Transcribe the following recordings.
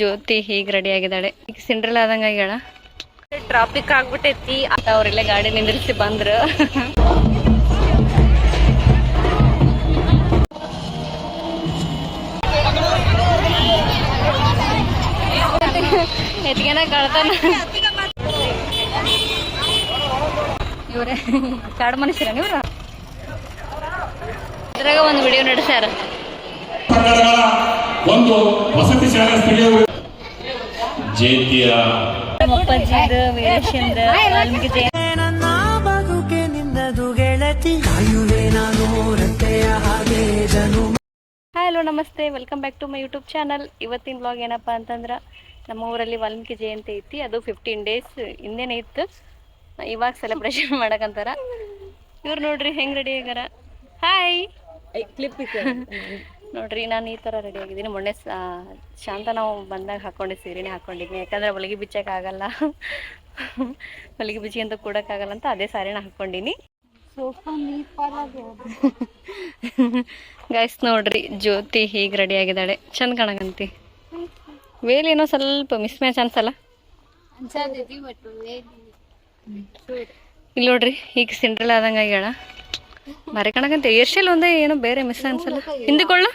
ಜ್ಯೋತಿ ಹೀಗೆ ರೆಡಿ ಆಗಿದ್ದಾಳೆ. ಈಗ ಸಿಂಡ್ರಲ್ ಆದಂಗ ಆಗ್ಯಾಳ. ಟ್ರಾಫಿಕ್ ಆಗ್ಬಿಟ್ಟೈತಿ. ಅವ್ರೆಲ್ಲ ಗಾಡಿ ನಿಂದಿರಿಸಿ ಬಂದ್ರು. ಎತ್ಗೆನ ಕಳ್ತಾನ. ಇವ್ರೆ ಮನುಷ್ಯರ ಇವ್ರ ಇದ್ರಾಗ ಒಂದು ವಿಡಿಯೋ ನಡೆಸ್ಯಾರ. ಒಂದು ವಸತಿ ಶಾಲೆ ಸ್ಥಳೀಯ ಜಯಂತಿಯ ನನ್ನ ಬದುಕೆ ಗೆಳತಿ. ಕಾಯುವೆ ನಾನು ಹಾಗೆ ಜನು. ಹಲೋ ನಮಸ್ತೆ. Welcome back to my YouTube channel ಇವತ್ತಿನ ಬ್ಲಾಗ್ ಏನಪ್ಪ ಅಂತಂದ್ರ ನಮ್ಮ ಊರಲ್ಲಿ ವಾಲ್ಮೀಕಿ ಜಯಂತಿ ಐತಿ. ಅದು ಫಿಫ್ಟೀನ್ ಡೇಸ್ ಹಿಂದೆನೇ ಇತ್ತು. ಇವಾಗ ಸೆಲೆಬ್ರೇಷನ್ ಮಾಡಕಂತಾರ. ಇವ್ರು ನೋಡ್ರಿ ಹೆಂಗ್ ರೆಡಿ ಆಗ್ಯಾರ ಹಾಯ್ ಕ್ಲಿಪ್ ನೋಡ್ರಿ ನಾನು ಈ ಥರ ರೆಡಿ ಆಗಿದ್ದೀನಿ. ಮೊನ್ನೆ ಶಾಂತ ನಾವು ಬಂದಾಗ ಹಾಕ್ಕೊಂಡು ಸೀರೆನೇ ಹಾಕ್ಕೊಂಡಿದ್ದೀನಿ ಯಾಕಂದ್ರೆ ಹೊಲಿಗೆ ಬಿಚ್ಚೋಕ್ಕಾಗಲ್ಲ ಆಗಲ್ಲ. ಹೊಲಿಗೆ ಬಿಚ್ಚಿ ಅಂತ ಕೊಡೋಕ್ಕಾಗಲ್ಲ ಅಂತ ಅದೇ ಸಾರಿನ ಹಾಕ್ಕೊಂಡಿನಿ ಗೈಸ್ ನೋಡ್ರಿ ಜ್ಯೋತಿ ಹೀಗೆ ರೆಡಿ ಆಗಿದ್ದಾಳೆ. ಚಂದ ಕಾಣಕಂತಿ. ವೇಲ್ ಏನೋ ಸ್ವಲ್ಪ ಮಿಸ್ ಮ್ಯಾಚ್ ಅನ್ಸಲ್ಲ? ಇಲ್ಲಿ. ನೋಡ್ರಿ ಈಗ ಸಿಂಡ್ರಲ್ ಆದಂಗ ಆಗ್ಯಾಳ. ಬರೀ ಕಾಣಕಂತ ಏರ್ಶೆಲ್ ಒಂದೇ ಏನೋ ಬೇರೆ ಮಿಸ್ ಅನ್ಸಲ್ಲ. ಹಿಂದಿಕೊಳ್ಳ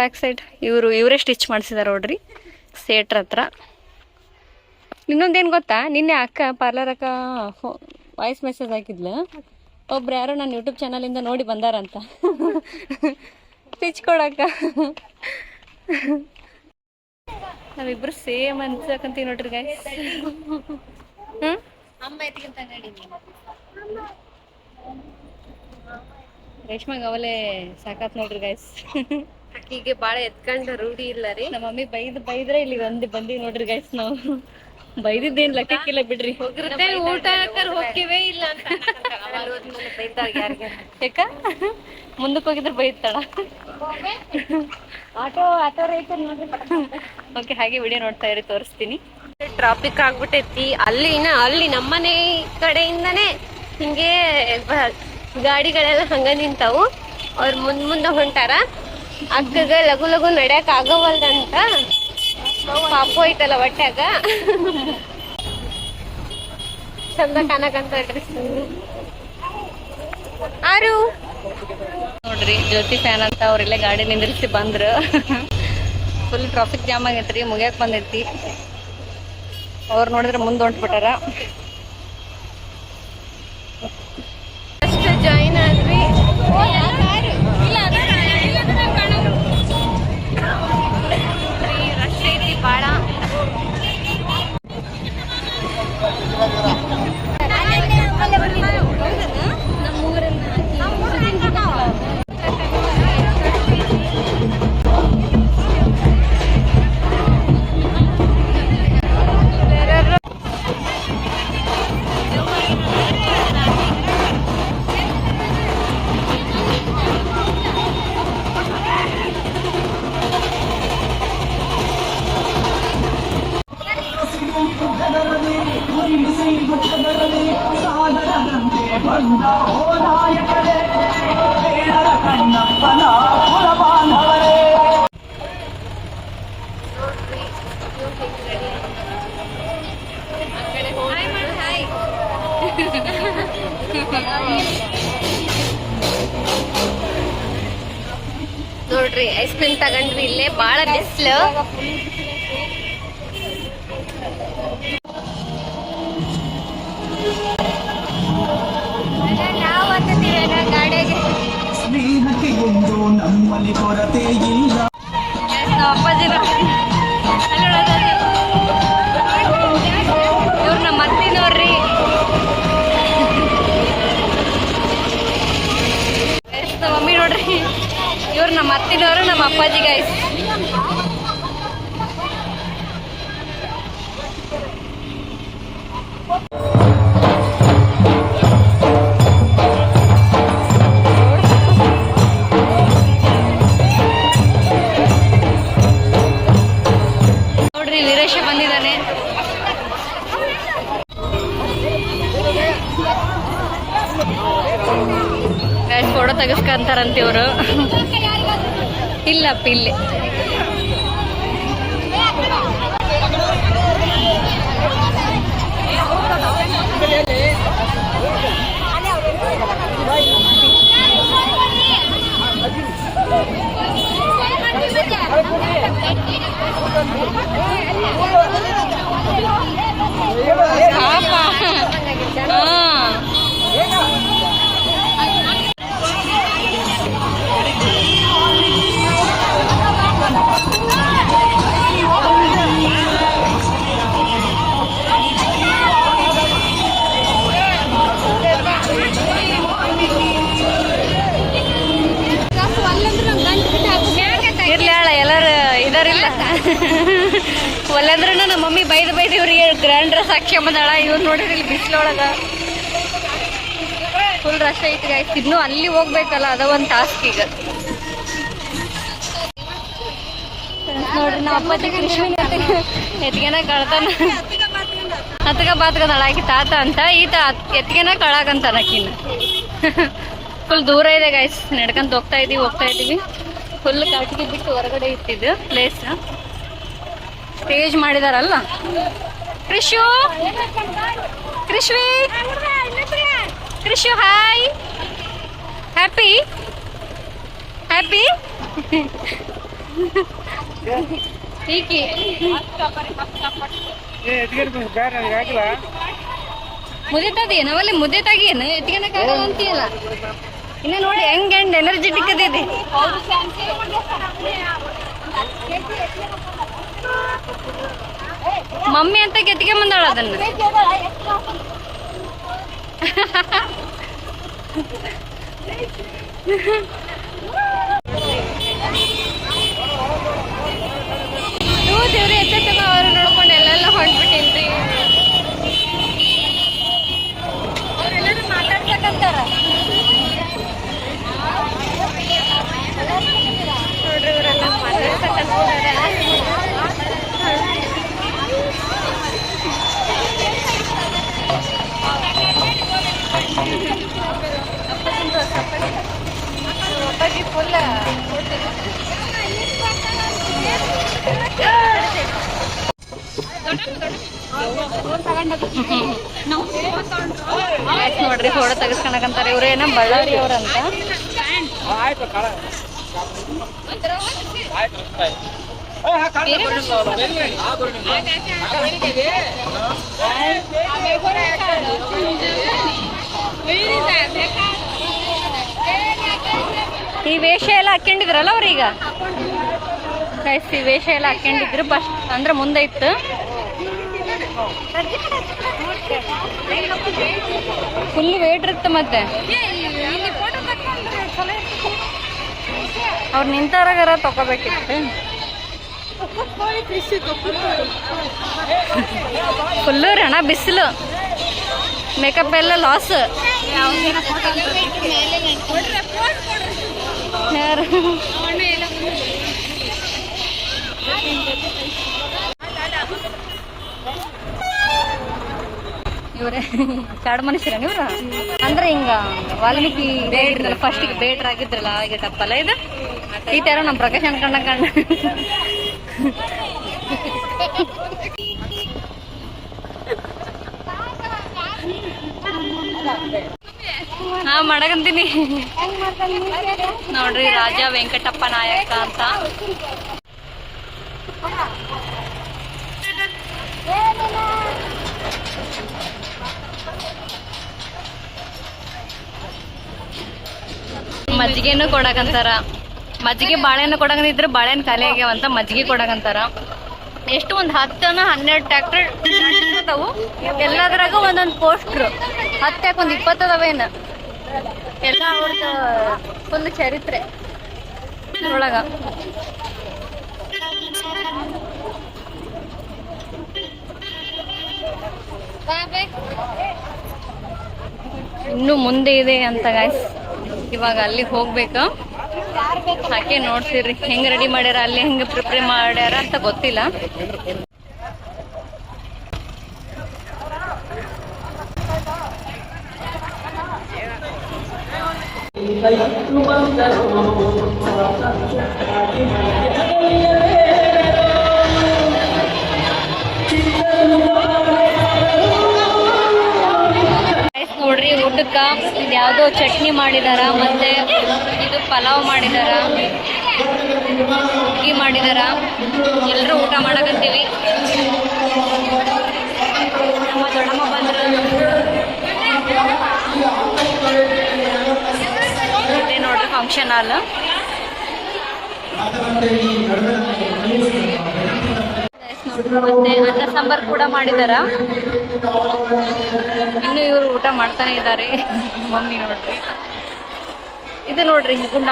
ಬ್ಯಾಕ್ ಸೈಡ್ ಇವರು ಇವರೇ ಸ್ಟಿಚ್ ಮಾಡಿಸಿದಾರೆ ನೋಡ್ರಿ ಸೇಟ್ರ ಹತ್ರ. ಇನ್ನೊಂದೇನು ಗೊತ್ತಾ? ನಿನ್ನೆ ಅಕ್ಕ ಪಾರ್ಲರ್ ಅಕ್ಕ ವಾಯ್ಸ್ ಮೆಸೇಜ್ ಹಾಕಿದ್ಲು. ಒಬ್ರು ಯಾರೋ ನಾನು ಯೂಟ್ಯೂಬ್ ಚಾನಲಿಂದ ನೋಡಿ ಬಂದಾರಂತ. ಸ್ಟಿಚ್ ಕೊಡಕ್ಕ. ನಾವಿಬ್ರು ಸೇಮ್ ಅನ್ಸಕಂತೀವಿ ನೋಡ್ರಿ ಗೈಸ್ ಹ್ಮ್? ರೇಷ್ಮಾಗ ಅವಲೇ ಸಾಕಾತ್ ನೋಡ್ರಿ ಗೈಸ್ ಅಕ್ಕಿಗೆ ಬಾಳ ಎತ್ಕೊಂಡ ರೂಢಿ ಇಲ್ಲ ರೀ. ನಮ್ಮ ಮಮ್ಮಿ ಬೈದ್ ಬೈದ್ರೆ ಇಲ್ಲಿ ಬಂದು ಬಂದಿ ನೋಡ್ರಿ ಗೈಸ್ ನಾವು. ಬೈದಿದ್ದೇನ್ ಲೆಕ್ಕಕ್ಕಿಲ್ಲ ಬಿಡ್ರಿ. ಊಟ ಹೋಗ್ತೀವೇ ಇಲ್ಲ ಯಾಕ? ಮುಂದಕ್ಕೆ ಹೋಗಿದ್ರೆ ಬೈತಾಳ. ಆಟೋ ಆಟೋ ರೈತ ಓಕೆ ಹಾಗೆ ವಿಡಿಯೋ ನೋಡ್ತಾ ಇರಿ ತೋರಿಸ್ತೀನಿ. ಟ್ರಾಫಿಕ್ ಆಗ್ಬಿಟ್ಟೈತಿ. ಅಲ್ಲಿ ಅಲ್ಲಿ ನಮ್ಮನೆ ಕಡೆಯಿಂದನೇ ಹಿಂಗೆ ಗಾಡಿಗಳೆಲ್ಲ ಹಂಗ ನಿಂತಾವು. ಅವ್ರ ಮುಂದ್ ಮುಂದೆ ಹೊಂಟಾರ. ಅಕ್ಕಗ ಲಘು ಲಘು ನಡ್ಯಾಕ ಆಗವಲ್ದಂತ ಪಾಪು ಐತಲ್ಲ ಹೊಟ್ಯಾಗ. ಚಂದ ಕಾಣಕಂತ ಆರು. ನೋಡ್ರಿ, ಜ್ಯೋತಿ ಫ್ಯಾನ್ ಅಂತ ಅವ್ರೆಲ್ಲ ಗಾಡಿ ನಿಂದಿರಿಸಿ ಬಂದ್ರು ಫುಲ್ ಟ್ರಾಫಿಕ್ ಜಾಮ್ ಆಗೈತ್ರಿ, ಮುಗಿಯಕ್ ಬಂದೈತಿ. ಅವ್ರು ನೋಡಿದ್ರೆ ಮುಂದೆ ಹೊಂಟ್ಬಿಟ್ಟಾರ. ನೋಡ್ರಿ ಐಸ್ ಕ್ರೀಮ್ ತಗೊಂಡ್ವಿ ಇಲ್ಲೇ ಬಾಳ ಬಿಸಿಲು. ಸ್ನೇಹಕ್ಕೆ ಒಂದು ನಮ್ಮಲ್ಲಿ ಕೊರತೆ ಇಲ್ಲ ಅಪ್ಪಾಜಿ ಇವ್ರು ನಮ್ಮ ಅತ್ತಿನವರು ನಮ್ಮ ಅಪ್ಪಾಜಿ ಗೈಸ್ ನೋಡ್ರಿ ವೀರೇಶ ಬಂದಿದ್ದಾನೆ. ಫೋಟೋ ತೆಗಿಸ್ಕೊಂತಾರಂತೆ ಇವರು. ಇಲ್ಲ ಪಿಲ್ಲೆ ಪಾಪ ಹಾ ಹಾಕಿ ಬಂದಾಳ ಇವ್ರು ನೋಡಿದ್ರಿ ಇಲ್ಲಿ ಬಿಸಿಲೊಳಗ ಫುಲ್ ರಶ್ ಐತಿ ಗಾಯ್ಸ್ ಇನ್ನು ಅಲ್ಲಿ ಹೋಗ್ಬೇಕಲ್ಲ, ಅದ ಒಂದು ಟಾಸ್ಕ್ ಈಗ. ನೋಡ್ರಿ ನಾ ಅಪ್ಪಾಜಿ ಕೃಷ್ಣ ಎತ್ಗೆನ ಕಳ್ತಾನ. ಹತ್ಗ ಬಾತ್ಗದಾಳ, ಆಕಿ ತಾತ ಅಂತ, ಈತ ಎತ್ಗೆನ ಕಳಾಕಂತಾನ ಆಕಿನ. ಫುಲ್ ದೂರ ಇದೆ ಗಾಯ್ಸ್ ನಡ್ಕೊಂತ ಹೋಗ್ತಾ ಇದೀವಿ ಹೋಗ್ತಾ ಇದೀವಿ. ಫುಲ್ ಕಾಟಿಗೆ ಬಿಟ್ಟು ಹೊರಗಡೆ ಇತ್ತಿದ್ದು ಪ್ಲೇಸ್ ಸ್ಟೇಜ್ ಮಾಡಿದಾರಲ್ಲ. Krishu? Krishvi Krishu hi happy happy ಈಕಿ ಮುದ್ದೆ ತದಿ ನಾವಲ್ಲಿ ಮುದ್ದೆ ಏನು ಎತ್ಕೊಳಕ್ಕಾಗಲ್ಲ ಅಂತೀಯಲ್ಲ? ಇನ್ನ ನೋಡಿ ಹೆಂಗ್ ಹೆಂಡ್ ಎನರ್ಜೆಟಿಕ್ ಅದಿದೆ ಮಮ್ಮಿ ಅಂತ ಕೆತ್ತಿಗೆ ಬಂದಾಳ ಅದನ್ನ. ದೇವ್ರಿ ಎತ್ತ ಅವ್ರು ನೋಡ್ಕೊಂಡು ಎಲ್ಲೆಲ್ಲ ಹೊಂಟ್ಬಿಟ್ಟಿನ್ರಿ. ನೋಡ್ರಿ ಇವರೆಲ್ಲ ಮಾತಾಡ್ಸಕಂತಾರ ಅಪ್ಪಾಜಿ ಫುಲ್ ಆಯ್ತು ನೋಡ್ರಿ ಫೋಟೋ ತೆಗಿಸ್ಕೊಳಕಂತಾರೆ ಇವ್ರು ಏನೋ ಬಳ್ಳಾರಿ ಅವ್ರಂತ ಈ ವೇಷ ಎಲ್ಲ ಹಾಕೊಂಡಿದ್ರಲ್ಲ ಅವ್ರೀಗ? ಈ ವೇಷ ಎಲ್ಲ ಹಾಕೊಂಡಿದ್ರು, ಬಸ್ ಅಂದ್ರೆ ಮುಂದೆ ಇತ್ತು. ಫುಲ್ ವೇಟ್ ಇರುತ್ತೆ ಮತ್ತೆ. ಅವ್ರು ನಿಂತಾರಾಗಾರ ತಗೋಬೇಕಿತ್ತು. ಫುಲ್ಲು ರಣ ಬಿಸಿಲು. ಮೇಕಪ್ ಎಲ್ಲ ಲಾಸ್ ಯಾರು ಇವ್ರೆ ಕಾಡು ಮನುಷ್ಯರ ಇವ್ರ ಅಂದ್ರೆ ಹಿಂಗ ವಾಲ್ಮೀಕಿ ಬೇಡ್ರಲ್ಲ ಫಸ್ಟಿಗೆ ಬೇಡ್ರ ಆಗಿದ್ರಲ್ಲ ಈಗ ತಪ್ಪಲ್ಲ ಇದು? ಈ ತರ ನಮ್ ಪ್ರಕಾಶ್ ಅನ್ಕೊಂಡ ಕಂಡ ಹಾ ಮಾಡಕಂತೀನಿ ನೋಡ್ರಿ, ರಾಜ ವೆಂಕಟಪ್ಪ ನಾಯಕ ಅಂತ. ಮಜ್ಜಿಗೆನೂ ಕೊಡಕಂತಾರ. ಮಜ್ಜಿಗೆ ಬಾಳೆಹಣ್ಣು ಕೊಡಕಂತಿದ್ರೆ ಬಾಳೆಹಣ್ಣು ಖಾಲಿ ಆಗ್ಯಾವಂತ ಮಜ್ಜಿಗೆ ಕೊಡಕಂತಾರ. ಎಷ್ಟು ಒಂದು ಹತ್ತನ ಹನ್ನೆರಡು ಟ್ಯಾಕ್ಟರ್ ಎಲ್ಲದ್ರಾಗ ಒಂದೊಂದು ಪೋಸ್ಟ್ರು ಹತ್ತು ಒಂದು ಇಪ್ಪತ್ತು ಅದಾವೇನು ಎಲ್ಲ ಅವ್ರದ್ದು ಫುಲ್ ಚರಿತ್ರೆ ಒಳಗ ಇನ್ನು ಮುಂದೆ ಇದೆ ಅಂತ ಗಾಯ್ಸ್ ಇವಾಗ ಅಲ್ಲಿಗೆ ಹೋಗ್ಬೇಕು. ಹಾಗೆ ನೋಡ್ತೀರಿ. ಹೆಂಗ್ ರೆಡಿ ಮಾಡ್ಯಾರ, ಅಲ್ಲಿ ಹೆಂಗ್ ಪ್ರಿಪೇರ್ ಮಾಡ್ಯಾರ ಅಂತ ಗೊತ್ತಿಲ್ಲ. Guys, ನೋಡ್ರಿ ಊಟಕ್ಕ ಯಾವ್ದೋ ಚಟ್ನಿ ಮಾಡಿದಾರ ಮತ್ತೆ ಇದು ಪಲಾವ್ ಮಾಡಿದಾರ ಹುಗ್ಗಿ ಮಾಡಿದಾರ. ಎಲ್ಲರೂ ಊಟ ಮಾಡಕತ್ತೀವಿ ನಮ್ಮ ದೊಡ್ಡಮ್ಮ ಬಂದ್ರು ಇದೇ ನೋಡ್ರಿ ಫಂಕ್ಷನ್ ಹಾಲ್ ಮತ್ತೆ ಅನ್ನ ಸಾಂಬಾರ್ ಕೂಡ ಮಾಡಿದಾರ. ಇನ್ನು ಇವರು ಊಟ ಮಾಡ್ತಾನೆ ಇದ್ದಾರೆ. ಮಮ್ಮಿ ನೋಡ್ರಿ. ಇದು ನೋಡ್ರಿ, ಗುಂಡ.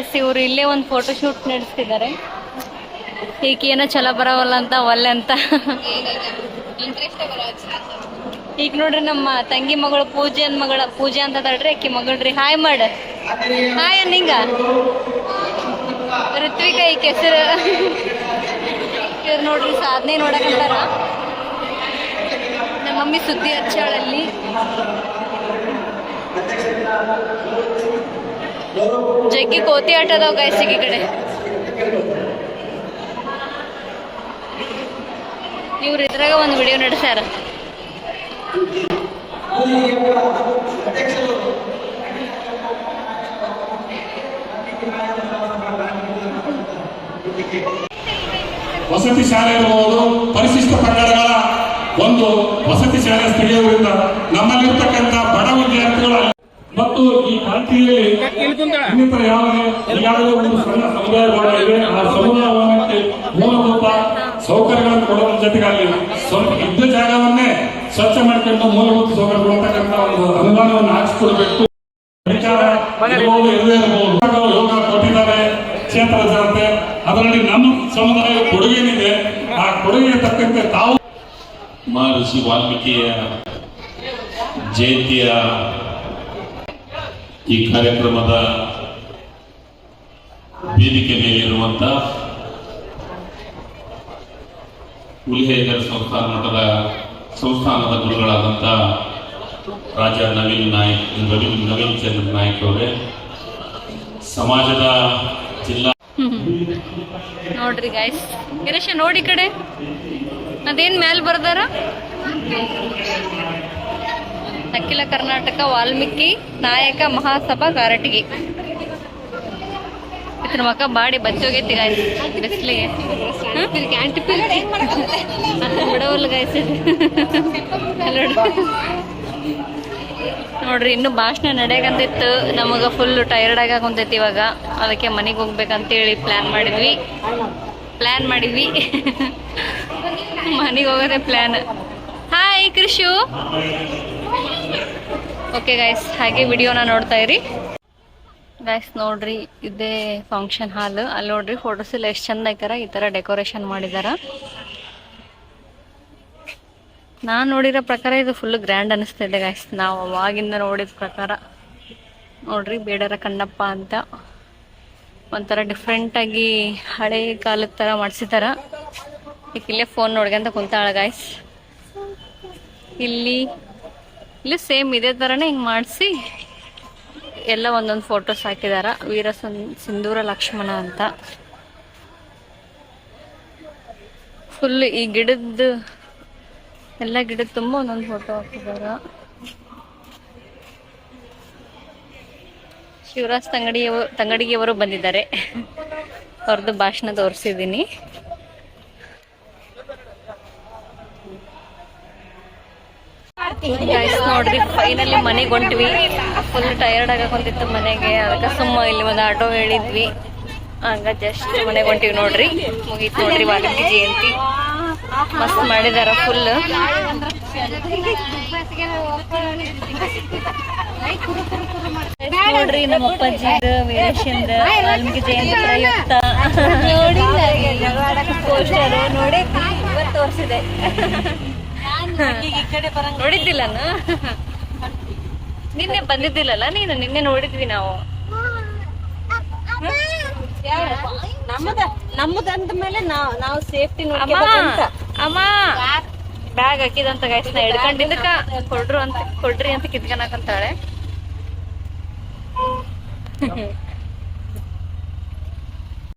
ಗೈಸ್ ಇವರು ಇಲ್ಲೇ ಒಂದು ಫೋಟೋ ಶೂಟ್ ನಡೆಸ್ತಿದ್ದಾರೆ. ಈಕೆ ಏನೋ ಚಲೋ ಬರೋವಲ್ಲ ಅಂತ, ಒಲ್ಲೆ ಅಂತ. ಈಗ ನೋಡ್ರಿ ನಮ್ಮ ತಂಗಿ ಮಗಳು ಪೂಜೆ ಅಂದ್ ಮಗಳ, ಪೂಜೆ ಅಂತ ತಡ್ರಿ ಆಕಿ ಮಗಳ್ರಿ. ಹಾಯ್ ಮಾಡ. ಹಾಯ್ ಅನ್ನಿಂಗ. ಋತ್ವಿಕ ಈ ಕೆಸರು ಇವ್ರು ನೋಡ್ರಿ ಸಾಧನೆ ನೋಡಕಂತಾರ ನಮ್ಮ ಮಮ್ಮಿ ಸುದ್ದಿ ಹಚ್ಚಾಳಲ್ಲಿ. ಜಗ್ಗಿ ಕೋತಿ ಆಟ ಅದಾವ ಗಾಯ್ಸಿಗೆ ಕಡೆ. ಇವ್ರ ಇದ್ರಾಗ ಒಂದು ವಿಡಿಯೋ ನಡೆಸ್ಯಾರ. ವಸತಿ ಶಾಲೆ ಇರಬಹುದು ಪರಿಶಿಷ್ಟ ಪಂಗಡಗಳ ಒಂದು ವಸತಿ ಶಾಲೆ ಸ್ಥಳೀಯ ನಮ್ಮಲ್ಲಿರ್ತಕ್ಕಂಥ ಬಡ ವಿದ್ಯಾರ್ಥಿಗಳು ಮತ್ತು ಈ ಪಾರ್ಟಿಯಲ್ಲಿ ಇನ್ನಿತರ ಯಾವ ಈಗಾಗಲೇ ಒಂದು ಸಣ್ಣ ಸಮುದಾಯಗಳಿವೆ ಆ ಸಮುದಾಯಕ್ಕೆ ಮೂಲಭೂತ ಸೌಕರ್ಯಗಳನ್ನು ಕೊಡುವ ಜೊತೆಗೆ ಅಲ್ಲಿ ಸ್ವಲ್ಪ ಇದ್ದ ಜಾಗವನ್ನೇ ಸ್ವಚ್ಛ ಮಾಡ್ಕೊಂಡು ಮೂಲಭೂತ ಸೌಕರ್ಯ ಕೊಡ್ತಕ್ಕಂಥ ಒಂದು ಅನುದಾನವನ್ನು ಹಾಕಿಸ್ಕೊಡ್ಬೇಕು. ವಿಚಾರ ಇರಬಹುದು ಇಲ್ಲದೇ ಇರಬಹುದು ಯೋಗ ಕೊಟ್ಟಿದ್ದಾರೆ ಕ್ಷೇತ್ರ ಜನತೆ ಅದರಲ್ಲಿ ನಮ್ಮ ಸಮುದಾಯ ಕೊಡುಗೆ ಏನಿದೆ ಆ ಕೊಡುಗೆ ತಕ್ಕಂತೆ ತಾವು ಮಹರ್ಷಿ ವಾಲ್ಮೀಕಿಯ ಜಯಂತಿಯ ಈ ಕಾರ್ಯಕ್ರಮದ ವೇದಿಕೆ ಮೇಲಿರುವಂತ ಉಲ್ಹೇಗರ ಸಂಸ್ಥಾನ ಮಠದ ಸಂಸ್ಥಾನದ ಗುರುಗಳಾದಂತ ರಾಜ ನವೀನ್ ನಾಯಕ್, ನವೀನ್ ನವೀನ್ ಚಂದ್ರ ನಾಯಕ್ ಅವರೇ, ಸಮಾಜದ ಜಿಲ್ಲಾ ನೋಡ್ರಿ ಗಾಯ್ಸ್ ಗಿರೀಶ ನೋಡಿ ಕಡೆ. ಅದೇನ್ ಮ್ಯಾಲ್ ಬರ್ದಾರ? ಅಖಿಲ ಕರ್ನಾಟಕ ವಾಲ್ಮೀಕಿ ನಾಯಕ ಮಹಾಸಭಾ ಕಾರಟಗಿ ಇದ್ರ ಮಕ್ಕ ಬಾಡಿ ಬಚ್ಚೋಗೈತಿ ಗಾಯ್ಸ್ ಬಿಸ್ಲಿಗೆ. ಬಿಡವಲ್ಲ ಗಾಯ್ಸ್ ನೋಡ್ರಿ, ಇನ್ನು ಭಾಷಣ ನಡೆಯಕಂತಿತ್ತು. ನಮಗ ಫುಲ್ ಟೈರ್ಡ್ ಆಗ ಕುಂತೈತಿ ಇವಾಗ. ಅದಕ್ಕೆ ಮನೆಗೆ ಹೋಗ್ಬೇಕಂತೇಳಿ ಪ್ಲ್ಯಾನ್ ಮಾಡಿದ್ವಿ. ಪ್ಲ್ಯಾನ್ ಮಾಡಿದ್ವಿ. ಮನೆಗೆ ಹೋಗೋದೇ plan hi Krishu okay guys ಹಾಗೆ ವಿಡಿಯೋನ ನೋಡ್ತಾ ಇರಿ. ಗಾಯ್ಸ್ ನೋಡ್ರಿ, ಇದೇ ಫಂಕ್ಷನ್ ಹಾಲ್ ಅಲ್ಲಿ ನೋಡ್ರಿ ಫೋಟೋಸ್ ಎಲ್ಲ ಎಷ್ಟು ಚಂದ ಐತಾರ ಈ ತರ ಡೆಕೋರೇಷನ್ ಮಾಡಿದಾರ. ನಾನು ನೋಡಿರೋ ಪ್ರಕಾರ ಇದು ಫುಲ್ ಗ್ರ್ಯಾಂಡ್ ಅನಿಸ್ತಾ ಇದೆ ಗಾಯ್ಸ್ ನಾವು ಅವಾಗಿಂದ ನೋಡಿದ ಪ್ರಕಾರ. ನೋಡ್ರಿ, ಬೇಡರ ಕಣ್ಣಪ್ಪ ಅಂತ. ಒಂಥರ ಡಿಫ್ರೆಂಟಾಗಿ ಹಳೆ ಕಾಲದ ಥರ ಮಾಡಿಸಿದಾರ. ಈಗ ಇಲ್ಲೇ ಫೋನ್ ನೋಡ್ಕೊಂತ ಕುಂತಾಳ ಗಾಯ್ಸ್ ಇಲ್ಲಿ ಇಲ್ಲಿ ಸೇಮ್ ಇದೇ ತರನೇ ಹಿಂಗೆ ಮಾಡಿಸಿ ಎಲ್ಲ ಒಂದೊಂದು ಫೋಟೋಸ್ ಹಾಕಿದಾರ. ವೀರ ಸಿಂಧೂರ ಲಕ್ಷ್ಮಣ ಅಂತ. ಫುಲ್ ಈ ಗಿಡದ ಎಲ್ಲ ಗಿಡದ ತುಂಬ ಒಂದೊಂದು ಫೋಟೋ ಹಾಕಿದಾರ. ಶಿವರಾಜ್ ತಂಗಡಿಯವ, ತಂಗಡಿಗೆಯವರು ಬಂದಿದ್ದಾರೆ. ಅವ್ರದ್ದು ಭಾಷಣ ತೋರಿಸಿದ್ದೀನಿ. ನೋಡ್ರಿ ಫೈನಲಿ ಮನೆಗೆ ಹೊಂಟ್ವಿ. ಫುಲ್ ಟಯರ್ಡ್ ಆಗಕೊಂತಿತ್ತು ಮನೆಗೆ. ಅದಕ್ಕೆ ಸುಮ್ಮ ಇಲ್ಲಿ ಒಂದು ಆಟೋ ಹೇಳಿದ್ವಿ. ಹಂಗ ಜಸ್ಟ್ ಮನೆಗೆ ಹೊಂಟಿವಿ ನೋಡ್ರಿ. ಮುಗೀತು ನೋಡ್ರಿ ವಾಲ್ಮೀಕಿ ಜಯಂತಿ ಮಸ್ತ್ ಮಾಡಿದಾರ ಫುಲ್ ನೋಡ್ರಿ ನಮ್ಮ ಅಪ್ಪಾಜಿದ ವೀರೇಶಂದ ವಾಲ್ಮೀಕಿ ಜಯಂತಿ ಪ್ರಯುಕ್ತ. ಪೋಸ್ಟರ್ ನೋಡಿ ಇವತ್ತು ತೋರಿಸಿದೆ. ನೋಡಿದ್ದಿಲ್ಲ ನಿನ್ನೆ ಬಂದಿದ್ದಿಲ್ಲಲ್ಲ ನೀನು? ನಿನ್ನೆ ನೋಡಿದ್ವಿ ನಾವು. ನಮ್ಮದ ನಮ್ಮದಂದ ಮೇಲೆ ನಾವ್ ನಾವು ಸೇಫ್ಟಿ ಅಮ್ಮ ಅಮ್ಮ ಬ್ಯಾಗ್ ಹಾಕಿದಂತ ಗೈಸ್ ನಾ ಹಿಡ್ಕೊಂಡಿದ್ದಕ್ಕ. ಕೊಡ್ರು ಅಂತ ಕೊಡ್ರಿ ಅಂತ ಕಿತ್ಕೊಳಕಂತಾಳೆ